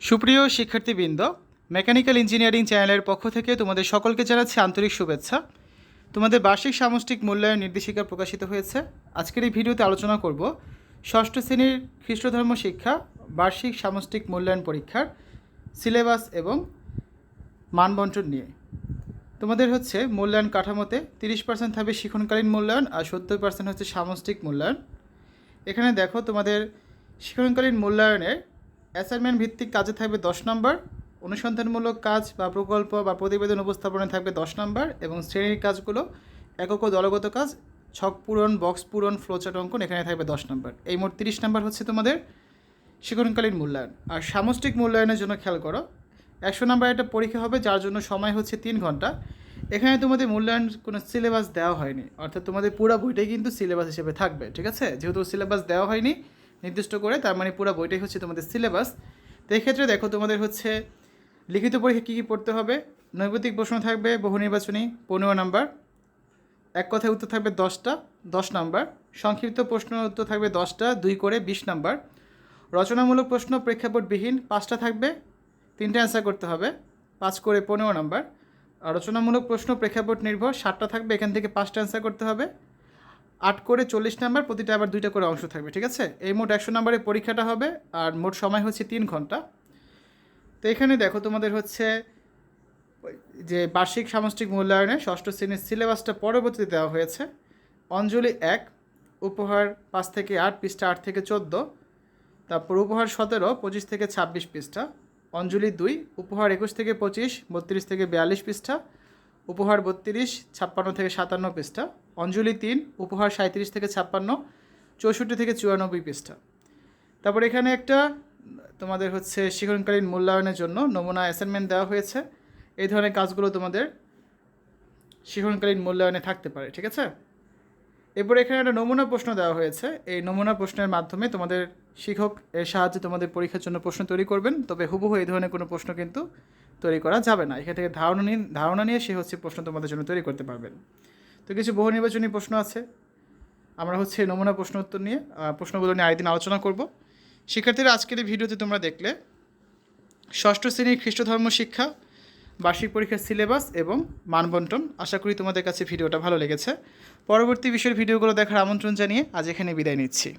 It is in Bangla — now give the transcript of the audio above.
সুপ্রিয় শিক্ষার্থীবৃন্দ, মেকানিক্যাল ইঞ্জিনিয়ারিং চ্যানেলের পক্ষ থেকে তোমাদের সকলকে জানাচ্ছি আন্তরিক শুভেচ্ছা। তোমাদের বার্ষিক সামষ্টিক মূল্যায়ন নির্দেশিকা প্রকাশিত হয়েছে। আজকের এই ভিডিওতে আলোচনা করব ষষ্ঠ শ্রেণির খ্রিস্টধর্ম শিক্ষা, বার্ষিক সামষ্টিক মূল্যায়ন পরীক্ষার সিলেবাস এবং মানবন্টন নিয়ে। তোমাদের হচ্ছে মূল্যায়ন কাঠামোতে তিরিশ পার্সেন্ট থাকবে শিক্ষণকালীন মূল্যায়ন আর সত্তর পার্সেন্ট হচ্ছে সামষ্টিক মূল্যায়ন। এখানে দেখো তোমাদের শিক্ষণকালীন মূল্যায়নের অ্যাসাইনমেন্ট ভিত্তিক কাজে থাকবে দশ নম্বর, অনুসন্ধানমূলক কাজ বা প্রকল্প বা প্রতিবেদন উপস্থাপনায় থাকবে দশ নম্বর এবং শ্রেণির কাজগুলো একক দলগত কাজ, ছক পূরণ, বক্স পূরণ, ফ্লোচার্ট অঙ্কন, এখানে থাকবে দশ নম্বর। এই মোট তিরিশ নম্বর হচ্ছে তোমাদের শিক্ষণকালীন মূল্যায়ন। আর সামষ্টিক মূল্যায়নের জন্য খেয়াল করো, একশো নম্বর একটা পরীক্ষা হবে, যার জন্য সময় হচ্ছে তিন ঘণ্টা। এখানে তোমাদের মূল্যায়ন কোনো সিলেবাস দেওয়া হয়নি, অর্থাৎ তোমাদের পুরো বইটাই কিন্তু সিলেবাস হিসেবে থাকবে, ঠিক আছে? যেহেতু সিলেবাস দেওয়া হয়নি নির্দিষ্ট করে, তার মানে পুরো বইটাই হচ্ছে তোমাদের সিলেবাস তো এক্ষেত্রে দেখো তোমাদের হচ্ছে লিখিত পরীক্ষা কী কী পড়তে হবে নৈবেদিক প্রশ্ন থাকবে, বহু নির্বাচনী, পনেরো নাম্বার। এক কথায় উত্তর থাকবে দশটা, দশ নাম্বার। সংক্ষিপ্ত প্রশ্ন উত্তর থাকবে দশটা, দুই করে বিশ নাম্বার। রচনামূলক প্রশ্ন প্রেক্ষাপটবিহীন, পাঁচটা থাকবে, তিনটে অ্যান্সার করতে হবে, পাঁচ করে পনেরো নাম্বার। রচনামূলক প্রশ্ন প্রেক্ষাপট নির্ভর, সাতটা থাকবে, এখান থেকে পাঁচটা অ্যান্সার করতে হবে। আট করে চল্লিশ নাম্বার, প্রতিটা আবার দুইটা করে অংশ থাকবে, ঠিক আছে? এই মোট একশো নাম্বারের পরীক্ষাটা হবে, আর মোট সময় হচ্ছে তিন ঘণ্টা। তো এখানে দেখো তোমাদের হচ্ছে যে বার্ষিক সামষ্টিক মূল্যায়নে ষষ্ঠ শ্রেণির সিলেবাসটা পরবর্তীতে দেওয়া হয়েছে। অঞ্জলি এক, উপহার পাঁচ থেকে আট, পৃষ্ঠা আট থেকে চোদ্দ, তারপর উপহার সতেরো, পঁচিশ থেকে ছাব্বিশ পৃষ্ঠা। অঞ্জলি দুই, উপহার একুশ থেকে পঁচিশ, বত্রিশ থেকে বিয়াল্লিশ পৃষ্ঠা। উপহার বত্রিশ, ছাপ্পান্ন থেকে সাতান্ন পৃষ্ঠা। অঞ্জলি তিন, উপহার সাঁত্রিশ থেকে ছাপ্পান্ন, চৌষট্টি থেকে চুরানব্বই পৃষ্ঠা। তারপর এখানে একটা, তোমাদের হচ্ছে শিক্ষণকালীন মূল্যায়নের জন্য নমুনা অ্যাসাইনমেন্ট দেওয়া হয়েছে। এই ধরনের কাজগুলো তোমাদের শিক্ষণকালীন মূল্যায়নে থাকতে পারে, ঠিক আছে? এরপর এখানে একটা নমুনা প্রশ্ন দেওয়া হয়েছে। এই নমুনা প্রশ্নের মাধ্যমে তোমাদের শিক্ষক এর সাহায্যে তোমাদের পরীক্ষার জন্য প্রশ্ন তৈরি করবেন। তবে হুবহু এই ধরনের কোনো প্রশ্ন কিন্তু তৈরি করা যাবে না। এখান থেকে ধারণা নিয়ে ধারণা নিয়ে সে হচ্ছে প্রশ্ন তোমাদের জন্য তৈরি করতে পারবেন। তো কিছু বহু নির্বাচনী প্রশ্ন আছে। আমরা হচ্ছে নমুনা প্রশ্ন উত্তর নিয়ে প্রশ্নগুলো নিয়ে আরেকদিন আলোচনা করব। শিক্ষার্থীরা, আজকের এই ভিডিওতে তোমরা দেখলে ষষ্ঠ শ্রেণির খ্রিস্টধর্ম শিক্ষা বার্ষিক পরীক্ষার সিলেবাস এবং মানবন্টন। আশা করি তোমাদের কাছে ভিডিওটা ভালো লেগেছে। পরবর্তী বিষয়ের ভিডিওগুলো দেখার আমন্ত্রণ জানিয়ে আজ এখানে বিদায় নিচ্ছি।